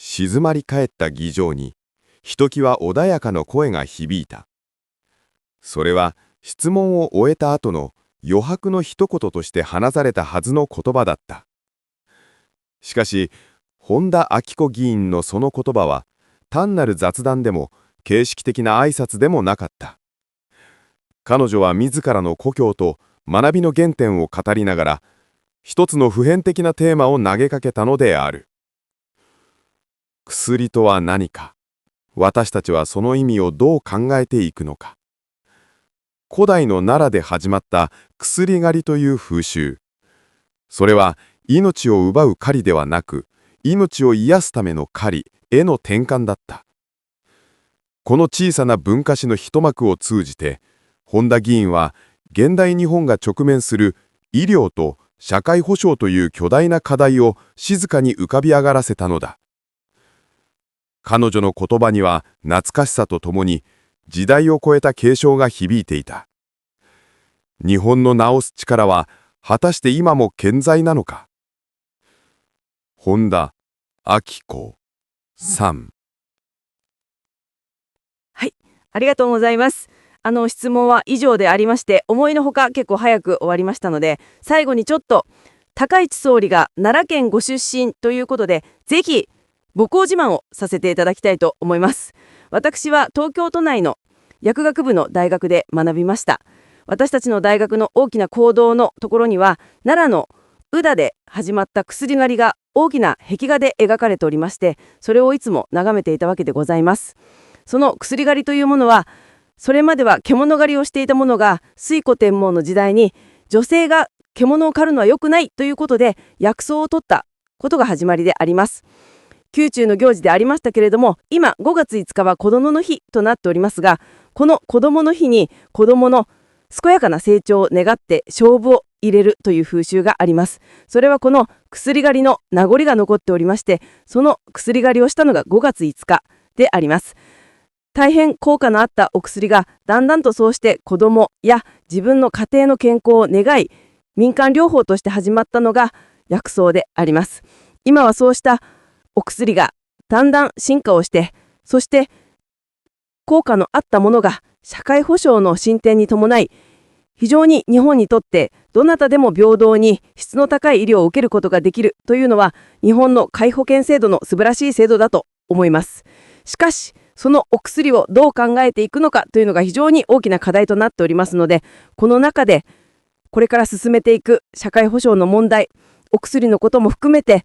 静まり返った議場に、ひときわ穏やかな声が響いた。それは質問を終えた後の余白の一言として話されたはずの言葉だった。しかし、本田明子議員のその言葉は、単なる雑談でも形式的な挨拶でもなかった。彼女は自らの故郷と学びの原点を語りながら、一つの普遍的なテーマを投げかけたのである。薬とは何か。私たちはその意味をどう考えていくのか。古代の奈良で始まった薬狩りという風習。それは命を奪う狩りではなく命を癒すための狩りへの転換だった。この小さな文化史の一幕を通じて本田議員は現代日本が直面する医療と社会保障という巨大な課題を静かに浮かび上がらせたのだ。彼女の言葉には懐かしさとともに時代を超えた継承が響いていた。日本の治す力は果たして今も健在なのか本田明子さんありがとうございます。あの質問は以上でありまして、思いのほか結構早く終わりましたので、最後にちょっと高市総理が奈良県ご出身ということで、ぜひ母校自慢をさせていただきたいと思います。私は東京都内の薬学部の大学で学びました。私たちの大学の大きな講堂のところには、奈良の宇田で始まった薬狩りが大きな壁画で描かれておりまして、それをいつも眺めていたわけでございます。その薬狩りというものはそれまでは獣狩りをしていたものが推古天皇の時代に女性が獣を狩るのは良くないということで薬草を取ったことが始まりであります宮中の行事でありましたけれども今5月5日は子どもの日となっておりますがこの子どもの日に子どもの健やかな成長を願って勝負を入れるという風習があります。それはこの薬狩りの名残が残っておりましてその薬狩りをしたのが5月5日であります。大変効果のあったお薬がだんだんとそうして子どもや自分の家庭の健康を願い民間療法として始まったのが薬草であります。今はそうしたお薬がだんだん進化をしてそして効果のあったものが社会保障の進展に伴い非常に日本にとってどなたでも平等に質の高い医療を受けることができるというのは日本の皆保険制度の素晴らしい制度だと思います。しかしそのお薬をどう考えていくのかというのが非常に大きな課題となっておりますのでこの中でこれから進めていく社会保障の問題お薬のことも含めて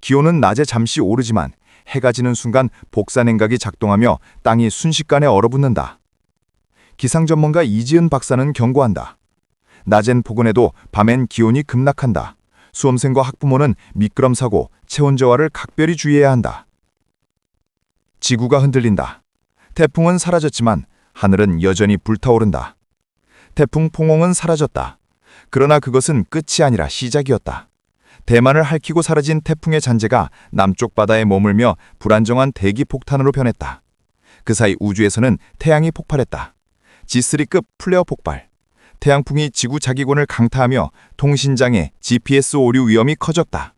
기온은 낮에 잠시 오르지만 해가 지는 순간 복사 냉각이 작동하며 땅이 순식간에 얼어붙는다. 기상 전문가 이지은 박사는 경고한다. 낮엔 포근해도 밤엔 기온이 급락한다. 수험생과 학부모는 미끄럼 사고, 체온 저하를 각별히 주의해야 한다. 지구가 흔들린다. 태풍은 사라졌지만 하늘은 여전히 불타오른다. 태풍 포옹은 사라졌다. 그러나 그것은 끝이 아니라 시작이었다. 대만을 핥히고 사라진 태풍의 잔재가 남쪽 바다에 머물며 불안정한 대기 폭탄으로 변했다. 그 사이 우주에서는 태양이 폭발했다. G3급 플레어 폭발. 태양풍이 지구 자기권을 강타하며 통신장애, GPS 오류 위험이 커졌다.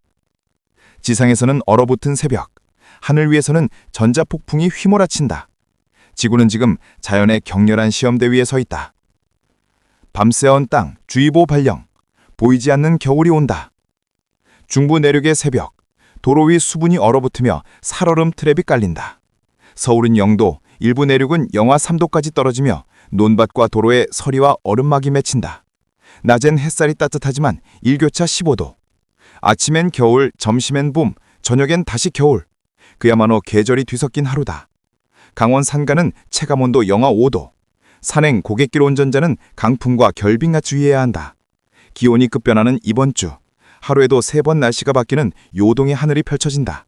지상에서는 얼어붙은 새벽, 하늘 위에서는 전자폭풍이 휘몰아친다. 지구는 지금 자연의 격렬한 시험대 위에 서 있다. 밤새운 땅, 주의보 발령, 보이지 않는 겨울이 온다. 중부 내륙의 새벽, 도로 위 수분이 얼어붙으며 살얼음 트랩이 깔린다. 서울은 0도, 일부 내륙은 영하 3도까지 떨어지며 논밭과 도로에 서리와 얼음막이 맺힌다. 낮엔 햇살이 따뜻하지만 일교차 15도. 아침엔 겨울, 점심엔 봄, 저녁엔 다시 겨울. 그야말로 계절이 뒤섞인 하루다. 강원 산간은 체감온도 영하 5도. 산행 고객길 운전자는 강풍과 결빙아 주의해야 한다. 기온이 급변하는 이번 주. 하루에도 세 번 날씨가 바뀌는 요동의 하늘이 펼쳐진다.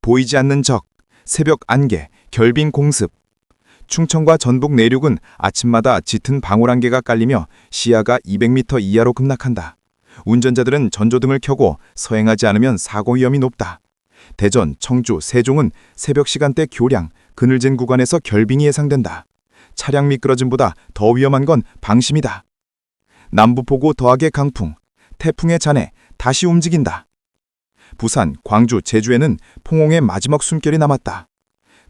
보이지 않는 적, 새벽 안개, 결빙 공습. 충청과 전북 내륙은 아침마다 짙은 방울 안개가 깔리며 시야가 200m 이하로 급락한다. 운전자들은 전조등을 켜고 서행하지 않으면 사고 위험이 높다. 대전, 청주, 세종은 새벽 시간대 교량, 그늘진 구간에서 결빙이 예상된다. 차량 미끄러짐보다 더 위험한 건 방심이다. 남부포구 더하게 강풍, 태풍의 잔해 다시 움직인다. 부산, 광주, 제주에는 풍홍의 마지막 숨결이 남았다.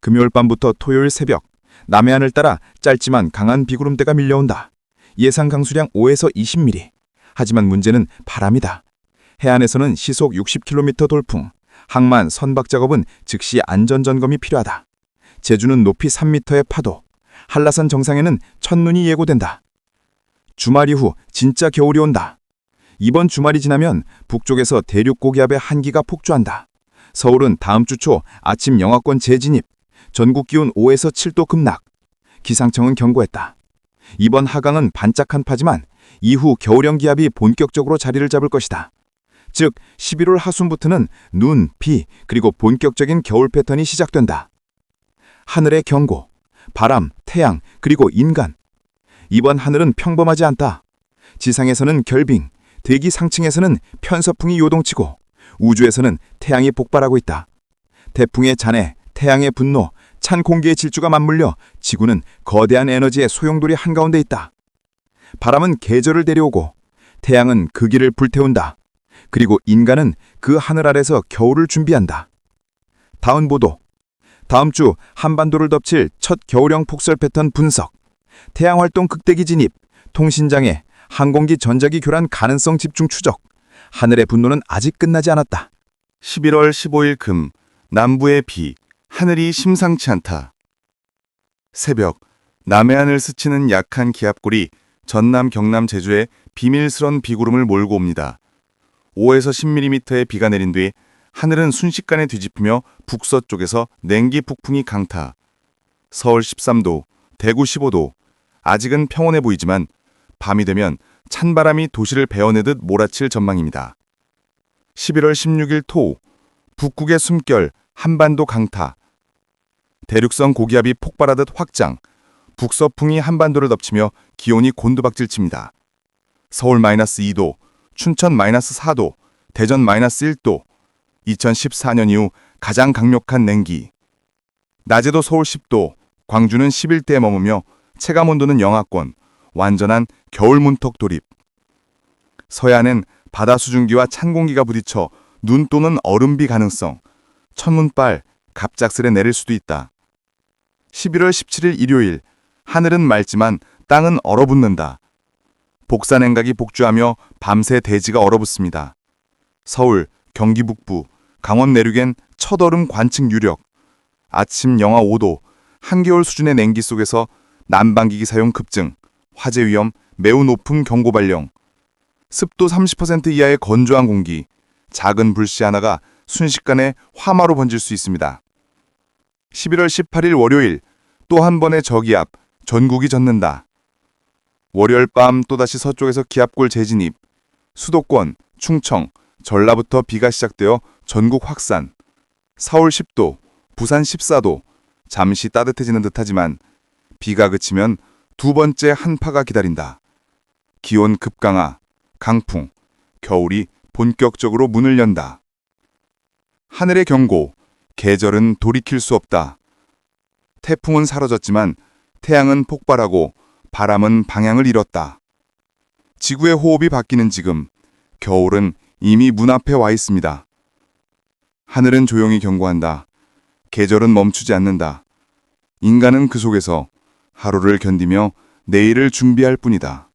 금요일 밤부터 토요일 새벽, 남해안을 따라 짧지만 강한 비구름대가 밀려온다. 예상 강수량 5에서 20mm. 하지만 문제는 바람이다. 해안에서는 시속 60km 돌풍, 항만 선박 작업은 즉시 안전 점검이 필요하다. 제주는 높이 3m의 파도, 한라산 정상에는 첫눈이 예고된다. 주말 이후 진짜 겨울이 온다. 이번 주말이 지나면 북쪽에서 대륙 고기압의 한기가 폭주한다. 서울은 다음 주 초 아침 영하권 재진입, 전국 기온 5에서 7도 급락. 기상청은 경고했다. 이번 하강은 반짝 한 파지만 이후 겨울형 기압이 본격적으로 자리를 잡을 것이다. 즉 11월 하순부터는 눈, 비, 그리고 본격적인 겨울 패턴이 시작된다. 하늘의 경고, 바람, 태양, 그리고 인간. 이번 하늘은 평범하지 않다. 지상에서는 결빙, 대기 상층에서는 편서풍이 요동치고 우주에서는 태양이 폭발하고 있다. 태풍의 잔해, 태양의 분노, 찬 공기의 질주가 맞물려 지구는 거대한 에너지의 소용돌이 한가운데 있다. 바람은 계절을 데려오고 태양은 그 길을 불태운다. 그리고 인간은 그 하늘 아래서 겨울을 준비한다. 다음 보도. 다음 주 한반도를 덮칠 첫 겨울형 폭설 패턴 분석. 태양 활동 극대기 진입, 통신 장애, 항공기 전자기 교란 가능성 집중 추적. 하늘의 분노는 아직 끝나지 않았다. 11월 15일 금, 남부의 비, 하늘이 심상치 않다. 새벽, 남해안을 스치는 약한 기압골이 전남 경남 제주에 비밀스런 비구름을 몰고 옵니다. 5에서 10mm의 비가 내린 뒤 하늘은 순식간에 뒤집히며 북서쪽에서 냉기 북풍이 강타. 서울 13도, 대구 15도. 아직은 평온해 보이지만 밤이 되면 찬바람이 도시를 베어내듯 몰아칠 전망입니다. 11월 16일 토, 북극의 숨결, 한반도 강타. 대륙성 고기압이 폭발하듯 확장. 북서풍이 한반도를 덮치며 기온이 곤두박질 칩니다. 서울 마이너스 2도, 춘천 마이너스 4도, 대전 마이너스 1도. 2014년 이후 가장 강력한 냉기. 낮에도 서울 10도, 광주는 11대에 머무며 체감 온도는 영하권, 완전한 겨울 문턱 돌입. 서해안은 바다 수증기와 찬 공기가 부딪혀 눈 또는 얼음비 가능성, 첫눈발, 갑작스레 내릴 수도 있다. 11월 17일 일요일, 하늘은 맑지만 땅은 얼어붙는다. 복사냉각이 복주하며 밤새 대지가 얼어붙습니다. 서울, 경기 북부, 강원 내륙엔 첫얼음 관측 유력. 아침 영하 5도, 한겨울 수준의 냉기 속에서 난방기기 사용 급증, 화재 위험 매우 높음 경고 발령. 습도 30% 이하의 건조한 공기, 작은 불씨 하나가 순식간에 화마로 번질 수 있습니다. 11월 18일 월요일 또 한 번의 저기압, 전국이 젖는다. 월요일 밤 또다시 서쪽에서 기압골 재진입, 수도권, 충청, 전라부터 비가 시작되어 전국 확산. 서울 10도, 부산 14도, 잠시 따뜻해지는 듯하지만 비가 그치면 두 번째 한파가 기다린다. 기온 급강하, 강풍, 겨울이 본격적으로 문을 연다. 하늘의 경고, 계절은 돌이킬 수 없다. 태풍은 사라졌지만 태양은 폭발하고 바람은 방향을 잃었다. 지구의 호흡이 바뀌는 지금, 겨울은 이미 문 앞에 와 있습니다. 하늘은 조용히 경고한다. 계절은 멈추지 않는다. 인간은 그 속에서 하루를 견디며 내일을 준비할 뿐이다.